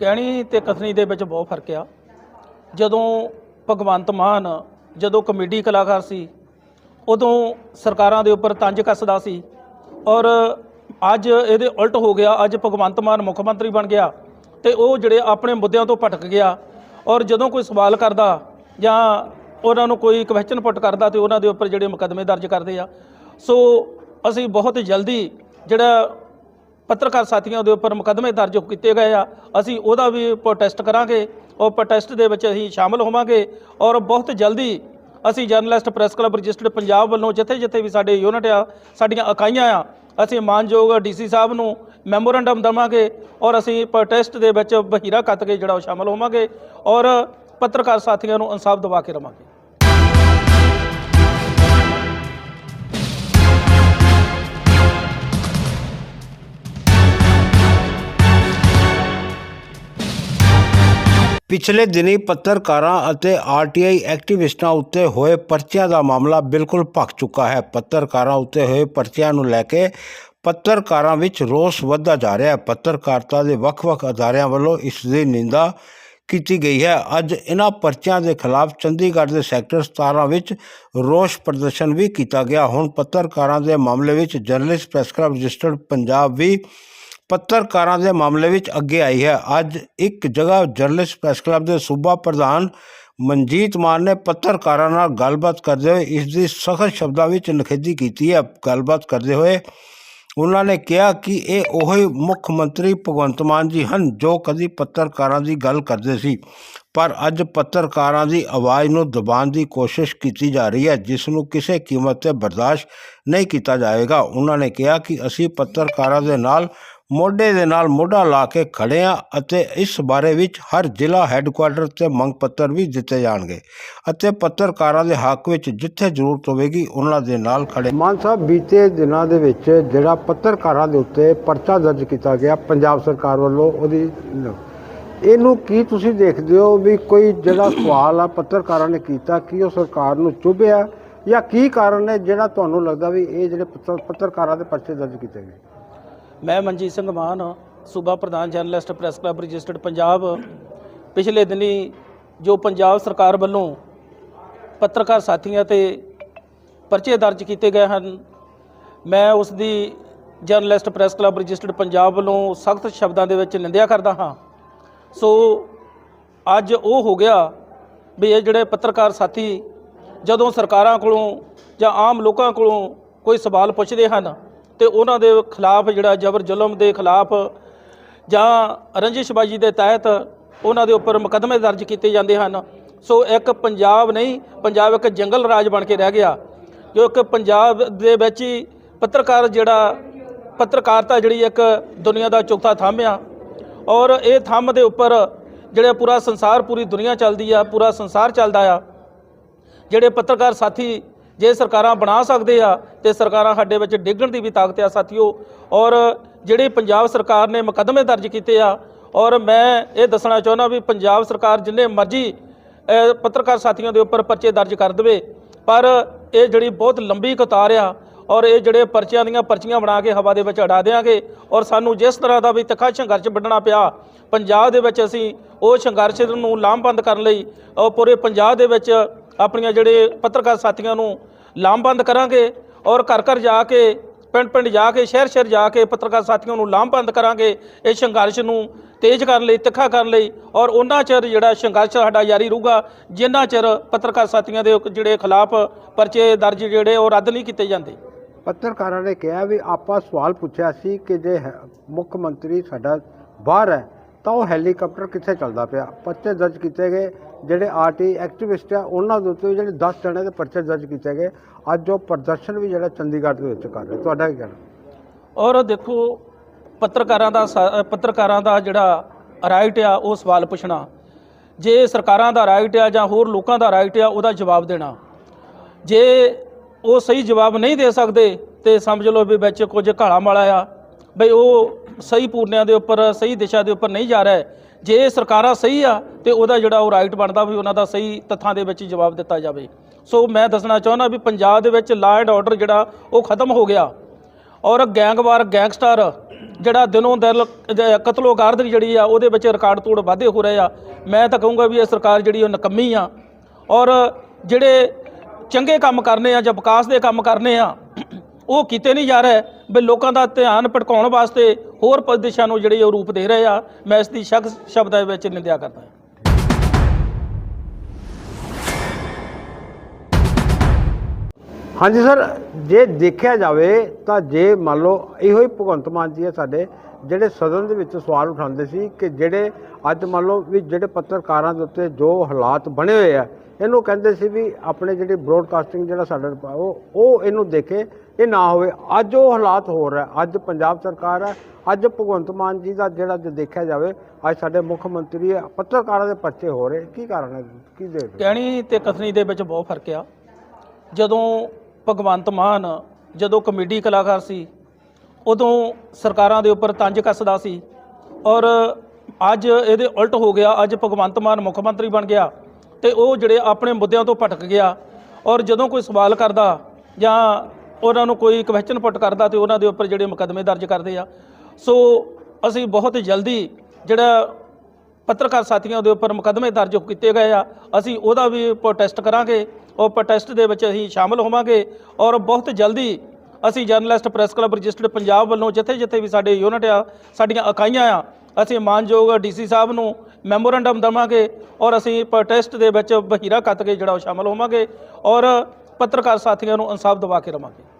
ਕਹਿਣੀ ਤੇ ਕਥਨੀ ਦੇ ਵਿੱਚ ਬਹੁਤ ਫ਼ਰਕ ਆ। ਜਦੋਂ ਭਗਵੰਤ ਮਾਨ, ਜਦੋਂ ਕਮੇਡੀ ਕਲਾਕਾਰ ਸੀ, ਉਦੋਂ ਸਰਕਾਰਾਂ ਦੇ ਉੱਪਰ ਤੰਜ ਕੱਸਦਾ ਸੀ ਔਰ ਅੱਜ ਇਹਦੇ ਉਲਟ ਹੋ ਗਿਆ, ਅੱਜ ਭਗਵੰਤ ਮਾਨ ਮੁੱਖ ਮੰਤਰੀ ਬਣ ਗਿਆ ਤੇ ਉਹ ਜਿਹੜੇ ਆਪਣੇ ਮੁੱਦਿਆਂ ਤੋਂ ਭਟਕ ਗਿਆ ਔਰ ਜਦੋਂ ਕੋਈ ਸਵਾਲ ਕਰਦਾ ਜਾਂ ਉਹਨਾਂ ਨੂੰ ਕੋਈ ਕੁਐਸਚਨ ਪੁੱਟ ਕਰਦਾ ਤੇ ਉਹਨਾਂ ਦੇ ਉੱਪਰ ਜਿਹੜੇ ਮੁਕੱਦਮੇ ਦਰਜ ਕਰਦੇ ਆ। ਸੋ ਅਸੀਂ ਬਹੁਤ ਜਲਦੀ ਜਿਹੜਾ ਪੱਤਰਕਾਰ ਸਾਥੀਆਂ ਦੇ ਉੱਪਰ ਮੁਕੱਦਮੇ ਦਰਜ ਕੀਤੇ ਗਏ ਆ। ਅਸੀਂ ਉਹਦਾ ਵੀ ਪ੍ਰੋਟੈਸਟ ਕਰਾਂਗੇ। ਉਹ ਪ੍ਰੋਟੈਸਟ ਦੇ ਵਿੱਚ ਅਸੀਂ ਸ਼ਾਮਲ ਹੋਵਾਂਗੇ ਔਰ ਬਹੁਤ ਜਲਦੀ ਅਸੀਂ journalist press club registered Punjab ਵੱਲੋਂ ਜਿੱਥੇ ਜਿੱਥੇ ਵੀ ਸਾਡੇ ਯੂਨਿਟ ਆ, ਸਾਡੀਆਂ ਇਕਾਈਆਂ ਆ, ਅਸੀਂ ਮਾਨਯੋਗ ਡੀਸੀ ਸਾਹਿਬ ਨੂੰ ਮੈਮੋਰੰਡਮ ਦੇਵਾਂਗੇ ਔਰ ਅਸੀਂ ਪ੍ਰੋਟੈਸਟ ਦੇ ਵਿੱਚ ਬਹੀਰਾ ਕੱਤ ਕੇ ਜਿਹੜਾ ਉਹ ਸ਼ਾਮਲ ਹੋਵਾਂਗੇ ਔਰ ਪੱਤਰਕਾਰ ਸਾਥੀਆਂ ਨੂੰ ਇਨਸਾਫ ਦਿਵਾ ਕੇ ਰਵਾਂਗੇ। ਪਿਛਲੇ ਦਿਨੀ ਪੱਤਰਕਾਰਾਂ ਅਤੇ ਆਰਟੀਆਈ ਐਕਟਿਵਿਸਟਾਂ ਉੱਤੇ ਹੋਏ ਪਰਚਿਆਂ ਦਾ ਮਾਮਲਾ ਬਿਲਕੁਲ ਭਖ ਚੁੱਕਾ ਹੈ। ਪੱਤਰਕਾਰਾਂ ਉੱਤੇ ਹੋਏ ਪਰਚਿਆਂ ਨੂੰ ਲੈ ਕੇ ਪੱਤਰਕਾਰਾਂ ਵਿੱਚ ਰੋਸ ਵੱਧਦਾ ਜਾ ਰਿਹਾ ਹੈ। ਪੱਤਰਕਾਰਤਾ ਦੇ ਵੱਖ-ਵੱਖ ਅਦਾਰਿਆਂ ਵੱਲੋਂ ਇਸ ਦੀ ਨਿੰਦਾ ਕੀਤੀ ਗਈ ਹੈ। ਅੱਜ ਇਹਨਾਂ ਪਰਚਿਆਂ ਦੇ ਖਿਲਾਫ ਚੰਡੀਗੜ੍ਹ ਦੇ ਸੈਕਟਰ 17 ਵਿੱਚ ਰੋਸ ਪ੍ਰਦਰਸ਼ਨ ਵੀ ਕੀਤਾ ਗਿਆ। ਹੁਣ ਪੱਤਰਕਾਰਾਂ ਦੇ ਮਾਮਲੇ ਵਿੱਚ journalist, press club registered, Punjab ਵੀ ਪੱਤਰਕਾਰਾਂ ਦੇ ਮਾਮਲੇ ਵਿੱਚ ਅੱਗੇ ਆਈ ਹੈ। ਅੱਜ ਇੱਕ ਜਗ੍ਹਾ ਜਰਨਲਿਸਟ ਪ੍ਰੈਸ ਕਲੱਬ ਦੇ ਸੂਬਾ ਪ੍ਰਧਾਨ ਮਨਜੀਤ ਮਾਨ ਨੇ ਪੱਤਰਕਾਰਾਂ ਨਾਲ ਗੱਲਬਾਤ ਕਰਦੇ ਹੋਏ ਇਸ ਦੀ ਸਖਤ ਸ਼ਬਦਾਂ ਵਿੱਚ ਨਿਖੇਧੀ ਕੀਤੀ ਹੈ। ਗੱਲਬਾਤ ਕਰਦੇ ਹੋਏ ਉਹਨਾਂ ਨੇ ਕਿਹਾ ਕਿ ਇਹ ਉਹੀ ਮੁੱਖ ਮੰਤਰੀ ਭਗਵੰਤ ਮਾਨ ਜੀ ਹਨ ਜੋ ਕਦੀ ਪੱਤਰਕਾਰਾਂ ਦੀ ਗੱਲ ਕਰਦੇ ਸੀ। ਪਰ ਅੱਜ ਪੱਤਰਕਾਰਾਂ ਦੀ ਆਵਾਜ਼ ਨੂੰ ਦਬਾਉਣ ਦੀ ਕੋਸ਼ਿਸ਼ ਕੀਤੀ ਜਾ ਰਹੀ ਹੈ, ਜਿਸ ਨੂੰ ਕਿਸੇ ਕੀਮਤ ਤੇ ਬਰਦਾਸ਼ਤ ਨਹੀਂ ਕੀਤਾ ਜਾਏਗਾ। ਉਹਨਾਂ ਨੇ ਕਿਹਾ ਕਿ ਅਸੀਂ ਪੱਤਰਕਾਰਾਂ ਦੇ ਨਾਲ ਮੋਢੇ ਦੇ ਨਾਲ ਮੋਢਾ ਲਾ ਕੇ ਖੜੇ ਆ ਅਤੇ ਇਸ ਬਾਰੇ ਵਿੱਚ ਹਰ ਜ਼ਿਲ੍ਹਾ ਹੈੱਡਕੁਆਰਟਰ ਤੇ ਮੰਗ ਪੱਤਰ ਵੀ ਦਿੱਤੇ ਜਾਣਗੇ ਅਤੇ ਪੱਤਰਕਾਰਾਂ ਦੇ ਹੱਕ ਵਿੱਚ ਜਿੱਥੇ ਜ਼ਰੂਰਤ ਹੋਵੇਗੀ ਉਹਨਾਂ ਦੇ ਨਾਲ ਖੜੇ ਮਾਨ ਸਾਹਿਬ, ਬੀਤੇ ਦਿਨਾਂ ਦੇ ਵਿੱਚ ਜਿਹੜਾ ਪੱਤਰਕਾਰਾਂ ਦੇ ਉੱਤੇ ਪਰਚਾ ਦਰਜ ਕੀਤਾ ਗਿਆ ਪੰਜਾਬ ਸਰਕਾਰ ਵੱਲੋਂ ਉਹਦੀ ਇਹਨੂੰ ਕੀ ਤੁਸੀਂ ਦੇਖਦੇ ਹੋ ਵੀ ਕੋਈ ਜਿਹੜਾ ਸਵਾਲ ਆ ਪੱਤਰਕਾਰਾਂ ਨੇ ਕੀਤਾ, ਕਿ ਉਹ ਸਰਕਾਰ ਨੂੰ ਚੁਭਿਆ ਜਾਂ ਕੀ ਕਾਰਨ ਹੈ ਜਿਹੜਾ ਤੁਹਾਨੂੰ ਲੱਗਦਾ ਵੀ ਇਹ ਜਿਹੜੇ ਪੱਤਰ- ਪੱਤਰਕਾਰਾਂ ਦੇ ਪਰਚੇ ਦਰਜ ਕੀਤੇ ਗਏ? ਮੈਂ ਮਨਜੀਤ ਸਿੰਘ ਮਾਨ, ਸੂਬਾ ਪ੍ਰਧਾਨ journalist, press club registered Punjab. ਪਿਛਲੇ ਦਿਨੀ ਜੋ ਪੰਜਾਬ ਸਰਕਾਰ ਵੱਲੋਂ ਪੱਤਰਕਾਰ ਸਾਥੀਆਂ ਤੇ ਪਰਚੇ ਦਰਜ ਕੀਤੇ ਗਏ ਹਨ, ਮੈਂ ਉਸ ਦੀ journalist, press club registered Punjab ਵੱਲੋਂ ਸਖਤ ਸ਼ਬਦਾਂ ਦੇ ਵਿੱਚ ਨਿੰਦਿਆ ਕਰਦਾ ਹਾਂ। ਸੋ ਅੱਜ ਉਹ ਹੋ ਗਿਆ ਵੀ ਇਹ ਜਿਹੜੇ ਪੱਤਰਕਾਰ ਸਾਥੀ ਜਦੋਂ ਸਰਕਾਰਾਂ ਕੋਲੋਂ ਜਾਂ ਆਮ ਲੋਕਾਂ ਕੋਲੋਂ ਕੋਈ ਸਵਾਲ ਪੁੱਛਦੇ ਹਨ ਤੇ ਉਹਨਾਂ ਦੇ ਖਿਲਾਫ ਜਿਹੜਾ ਜ਼ਬਰ ਜ਼ੁਲਮ ਦੇ ਖਿਲਾਫ ਜਾਂ ਰੰਜਿਸ਼ਬਾਜੀ ਦੇ ਤਹਿਤ ਉਹਨਾਂ ਦੇ ਉੱਪਰ ਮੁਕੱਦਮੇ ਦਰਜ ਕੀਤੇ ਜਾਂਦੇ ਹਨ। ਸੋ ਇੱਕ ਪੰਜਾਬ ਨਹੀਂ, ਪੰਜਾਬ ਇੱਕ ਜੰਗਲ ਰਾਜ ਬਣ ਕੇ ਰਹਿ ਗਿਆ, ਜੋ ਕਿਉਂਕਿ ਪੰਜਾਬ ਦੇ ਵਿੱਚ ਹੀ ਪੱਤਰਕਾਰ ਜਿਹੜਾ, ਪੱਤਰਕਾਰਤਾ ਜਿਹੜੀ ਇੱਕ ਦੁਨੀਆ ਦਾ ਚੌਥਾ ਥੰਮ ਆ। ਔਰ ਇਹ ਥੰਮ ਦੇ ਉੱਪਰ ਜਿਹੜਾ ਪੂਰਾ ਸੰਸਾਰ ਪੂਰੀ ਦੁਨੀਆ ਚੱਲਦੀ ਆ, ਪੂਰਾ ਸੰਸਾਰ ਚੱਲਦਾ ਆ, ਜਿਹੜੇ ਪੱਤਰਕਾਰ ਸਾਥੀ ਜੇ ਸਰਕਾਰਾਂ ਬਣਾ ਸਕਦੇ ਆ, ਤੇ ਸਰਕਾਰਾਂ ਸਾਡੇ ਵਿੱਚ ਡਿੱਗਣ ਦੀ ਵੀ ਤਾਕਤ ਆ ਸਾਥੀਓ। ਔਰ ਜਿਹੜੇ ਪੰਜਾਬ ਸਰਕਾਰ ਨੇ ਮੁਕੱਦਮੇ ਦਰਜ ਕੀਤੇ ਆ, ਔਰ ਮੈਂ ਇਹ ਦੱਸਣਾ ਚਾਹੁੰਦਾ ਵੀ ਪੰਜਾਬ ਸਰਕਾਰ ਜਿੰਨੇ ਮਰਜ਼ੀ ਪੱਤਰਕਾਰ ਸਾਥੀਆਂ ਦੇ ਉੱਪਰ ਪਰਚੇ ਦਰਜ ਕਰ ਦੇਵੇ, ਪਰ ਇਹ ਜਿਹੜੀ ਬਹੁਤ ਲੰਬੀ ਕਤਾਰ ਆ, ਔਰ ਇਹ ਜਿਹੜੇ ਪਰਚਿਆਂ ਦੀਆਂ ਪਰਚੀਆਂ ਬਣਾ ਕੇ ਹਵਾ ਦੇ ਵਿੱਚ ਉਡਾ ਦੇਾਂਗੇ ਔਰ ਸਾਨੂੰ ਜਿਸ ਤਰ੍ਹਾਂ ਦਾ ਵੀ ਤਿੱਖਾ ਸੰਘਰਸ਼ ਵੱਢਣਾ ਪਿਆ, ਪੰਜਾਬ ਦੇ ਵਿੱਚ ਅਸੀਂ ਉਹ ਸੰਘਰਸ਼ ਨੂੰ ਲਾਮਬੰਦ ਕਰਨ ਲਈ ਉਹ ਪੂਰੇ ਪੰਜਾਬ ਦੇ ਵਿੱਚ ਆਪਣੀਆਂ ਜਿਹੜੇ ਪੱਤਰਕਾਰ ਸਾਥੀਆਂ ਨੂੰ ਲਾਮਬੰਦ ਕਰਾਂਗੇ ਔਰ ਘਰ ਘਰ ਜਾ ਕੇ, ਪਿੰਡ ਪਿੰਡ ਜਾ ਕੇ, ਸ਼ਹਿਰ ਸ਼ਹਿਰ ਜਾ ਕੇ ਪੱਤਰਕਾਰ ਸਾਥੀਆਂ ਨੂੰ ਲਾਮਬੰਦ ਕਰਾਂਗੇ, ਇਹ ਸੰਘਰਸ਼ ਨੂੰ ਤੇਜ਼ ਕਰਨ ਲਈ, ਤਿੱਖਾ ਕਰਨ ਲਈ ਔਰ ਉਹਨਾਂ ਚਿਰ ਜਿਹੜਾ ਸੰਘਰਸ਼ ਸਾਡਾ ਜਾਰੀ ਰਹੂਗਾ, ਜਿੰਨਾ ਚਿਰ ਪੱਤਰਕਾਰ ਸਾਥੀਆਂ ਦੇ ਜਿਹੜੇ ਖਿਲਾਫ ਪਰਚੇ ਦਰਜ ਜਿਹੜੇ ਉਹ ਰੱਦ ਨਹੀਂ ਕੀਤੇ ਜਾਂਦੇ। ਪੱਤਰਕਾਰਾਂ ਨੇ ਕਿਹਾ ਵੀ ਆਪਾਂ ਸਵਾਲ ਪੁੱਛਿਆ ਸੀ ਕਿ ਜੇ ਹੈ- ਮੁੱਖ ਮੰਤਰੀ ਸਾਡਾ ਬਾਹਰ ਹੈ ਤਾਂ ਉਹ ਹੈਲੀਕਾਪਟਰ ਕਿੱਥੇ ਚੱਲਦਾ ਪਿਆ? ਪਰਚੇ ਦਰਜ ਕੀਤੇ ਗਏ। ਜਿਹੜੇ ਆਰਟੀ ਐਕਟਿਵਿਸਟ ਆ, ਉਹਨਾਂ ਦੇ ਉੱਤੇ ਵੀ ਜਿਹੜੇ 10 ਜਣੇ ਦੇ ਪਰਚੇ ਦਰਜ ਕੀਤੇ ਗਏ। ਅੱਜ ਉਹ ਪ੍ਰਦਰਸ਼ਨ ਵੀ ਜਿਹੜਾ ਚੰਡੀਗੜ੍ਹ ਦੇ ਵਿੱਚ ਕਰ ਰਹੇ। ਤੁਹਾਡਾ ਕੀ ਕਹਿਣਾ? ਔਰ ਦੇਖੋ, ਪੱਤਰਕਾਰਾਂ ਦਾ ਸਾ- ਪੱਤਰਕਾਰਾਂ ਦਾ ਜਿਹੜਾ ਰਾਈਟ ਆ, ਉਹ ਸਵਾਲ ਪੁੱਛਣਾ। ਜੇ ਸਰਕਾਰਾਂ ਦਾ ਰਾਈਟ ਆ ਜਾਂ ਹੋਰ ਲੋਕਾਂ ਦਾ ਰਾਈਟ ਆ, ਉਹਦਾ ਜਵਾਬ ਦੇਣਾ। ਜੇ ਉਹ ਸਹੀ ਜਵਾਬ ਨਹੀਂ ਦੇ ਸਕਦੇ, ਤੇ ਸਮਝ ਲਓ ਵੀ ਵਿੱਚ ਕੁਝ ਘਾਲਾ ਮਾਲਾ ਆ ਬਈ ਉਹ ਸਹੀ ਪੂਰਨਿਆਂ ਦੇ ਉੱਪਰ, ਸਹੀ ਦਿਸ਼ਾ ਦੇ ਉੱਪਰ ਨਹੀਂ ਜਾ ਰਿਹਾ ਜੇ ਸਰਕਾਰਾਂ ਸਹੀ ਆ, ਤੇ ਉਹਦਾ ਜਿਹੜਾ ਉਹ ਰਾਈਟ ਬਣਦਾ ਵੀ ਉਹਨਾਂ ਦਾ ਸਹੀ ਤੱਥਾਂ ਦੇ ਵਿੱਚ ਜਵਾਬ ਦਿੱਤਾ ਜਾਵੇ। ਸੋ ਮੈਂ ਦੱਸਣਾ ਚਾਹੁੰਦਾ ਵੀ ਪੰਜਾਬ ਦੇ ਵਿੱਚ ਲਾ ਐਂਡ ਆਰਡਰ ਜਿਹੜਾ, ਉਹ ਖਤਮ ਹੋ ਗਿਆ। ਔਰ ਗੈਂਗਵਾਰ ਗੈਂਗਸਟਰ ਜਿਹੜਾ ਦਿਨੋਂ ਦਿਨ ਜ- ਕਤਲੋ ਜਿਹੜੀ ਆ, ਉਹਦੇ ਵਿੱਚ ਰਿਕਾਰਡ ਤੋੜ ਵਾਧੇ ਹੋ ਰਹੇ ਆ। ਮੈਂ ਤਾਂ ਕਹੂੰਗਾ ਵੀ ਇਹ ਸਰਕਾਰ ਜਿਹੜੀ ਉਹ ਨਕੰਮੀ ਆ। ਔਰ ਜਿਹੜੇ ਚੰਗੇ ਕੰਮ ਕਰਨੇ ਆ ਜਾਂ ਵਿਕਾਸ ਦੇ ਕੰਮ ਕਰਨੇ ਆ, ਉਹ ਕੀਤੇ ਨਹੀਂ ਜਾ ਰਹੇ। ਵੀ ਲੋਕਾਂ ਦਾ ਧਿਆਨ ਭਟਕਾਉਣ ਵਾਸਤੇ ਹੋਰ ਦਿਸ਼ਾ ਨੂੰ ਜਿਹੜੀ ਉਹ ਰੂਪ ਦੇ ਰਹੇ ਆ, ਮੈਂ ਇਸ ਦੀ ਸ਼ਖਸ ਸ਼ਬਦਾਂ ਵਿੱਚ ਨਿੰਦਿਆ ਕਰਦਾ ਹਾਂ। ਹਾਂਜੀ ਸਰ, ਜੇ ਦੇਖਿਆ ਜਾਵੇ ਤਾਂ ਜੇ ਮੰਨ ਲਓ ਇਹੋ ਹੀ ਭਗਵੰਤ ਮਾਨ ਜੀ ਆ ਸਾਡੇ, ਜਿਹੜੇ ਸਦਨ ਦੇ ਵਿੱਚ ਸਵਾਲ ਉਠਾਉਂਦੇ ਸੀ ਕਿ ਜਿਹੜੇ ਅੱਜ ਮੰਨ ਲਓ ਵੀ ਜਿਹੜੇ ਪੱਤਰਕਾਰਾਂ ਦੇ ਉੱਤੇ ਜੋ ਹਾਲਾਤ ਬਣੇ ਹੋਏ ਆ, ਇਹਨੂੰ ਕਹਿੰਦੇ ਸੀ ਵੀ ਆਪਣੇ ਜਿਹੜੀ ਬ੍ਰੋਡਕਾਸਟਿੰਗ ਜਿਹੜਾ ਸਾਡਾ ਉਹ ਉਹ ਇਹਨੂੰ ਦੇਖੇ ਇਹ ਨਾ ਹੋਵੇ। ਅੱਜ ਉਹ ਹਾਲਾਤ ਹੋ। ਰਿਹਾ ਅੱਜ ਪੰਜਾਬ ਸਰਕਾਰ ਹੈ। ਅੱਜ ਭਗਵੰਤ ਮਾਨ ਜੀ ਦਾ ਜਿਹੜਾ ਜੇ ਦੇਖਿਆ ਜਾਵੇ ਅੱਜ ਸਾਡੇ ਮੁੱਖ ਮੰਤਰੀ ਆ, ਪੱਤਰਕਾਰਾਂ ਦੇ ਪਰਚੇ ਹੋ ਰਹੇ। ਕੀ ਕਾਰਨ ਹੈ? ਕੀ ਦੇਖਦੇ ਕਹਿਣੀ ਤੇ ਕਥਨੀ ਦੇ ਵਿੱਚ ਬਹੁਤ ਫ਼ਰਕ ਆ। ਜਦੋਂ ਭਗਵੰਤ ਮਾਨ ਜਦੋਂ ਕਮੇਡੀ ਕਲਾਕਾਰ ਸੀ ਉਦੋਂ ਸਰਕਾਰਾਂ ਦੇ ਉੱਪਰ ਤੰਜ ਕੱਸਦਾ ਸੀ ਔਰ ਅੱਜ ਇਹਦੇ ਉਲਟ ਹੋ ਗਿਆ। ਅੱਜ ਭਗਵੰਤ ਮਾਨ ਮੁੱਖ ਮੰਤਰੀ ਬਣ ਗਿਆ ਤੇ ਉਹ ਜਿਹੜੇ ਆਪਣੇ ਮੁੱਦਿਆਂ ਤੋਂ ਭਟਕ ਗਿਆ ਔਰ ਜਦੋਂ ਕੋਈ ਸਵਾਲ ਕਰਦਾ ਜਾਂ ਉਹਨਾਂ ਨੂੰ ਕੋਈ ਕੁਐਸਚਨ ਪੁੱਟ ਕਰਦਾ ਤੇ ਉਹਨਾਂ ਦੇ ਉੱਪਰ ਜਿਹੜੇ ਮੁਕੱਦਮੇ ਦਰਜ ਕਰਦੇ ਆ। ਸੋ ਅਸੀਂ ਬਹੁਤ ਜਲਦੀ ਜਿਹੜਾ ਪੱਤਰਕਾਰ ਸਾਥੀਆਂ ਦੇ ਉੱਪਰ ਮੁਕੱਦਮੇ ਦਰਜ ਕੀਤੇ ਗਏ ਆ, ਅਸੀਂ ਉਹਦਾ ਵੀ ਪ੍ਰੋਟੈਸਟ ਕਰਾਂਗੇ। ਉਹ ਪ੍ਰੋਟੈਸਟ ਦੇ ਵਿੱਚ ਅਸੀਂ ਸ਼ਾਮਲ ਹੋਵਾਂਗੇ ਔਰ ਬਹੁਤ ਜਲਦੀ ਅਸੀਂ journalist press club registered Punjab ਵੱਲੋਂ ਜਿੱਥੇ-ਜਿੱਥੇ ਵੀ ਸਾਡੇ ਯੂਨਿਟ ਆ, ਸਾਡੀਆਂ ਇਕਾਈਆਂ ਆ, ਅਸੀਂ ਮਾਨਯੋਗ ਡੀਸੀ ਸਾਹਿਬ ਨੂੰ ਮੈਮੋਰੰਡਮ ਦੇਵਾਂਗੇ ਔਰ ਅਸੀਂ ਪ੍ਰੋਟੈਸਟ ਦੇ ਵਿੱਚ ਬਹੀਰਾ ਕੱਤ ਕੇ ਜਿਹੜਾ ਉਹ ਸ਼ਾਮਲ ਹੋਵਾਂਗੇ। ਔਰ ਪੱਤਰਕਾਰ ਸਾਥੀਆਂ ਨੂੰ ਇਨਸਾਫ ਦਿਵਾ ਕੇ ਰਵਾਂਗੇ।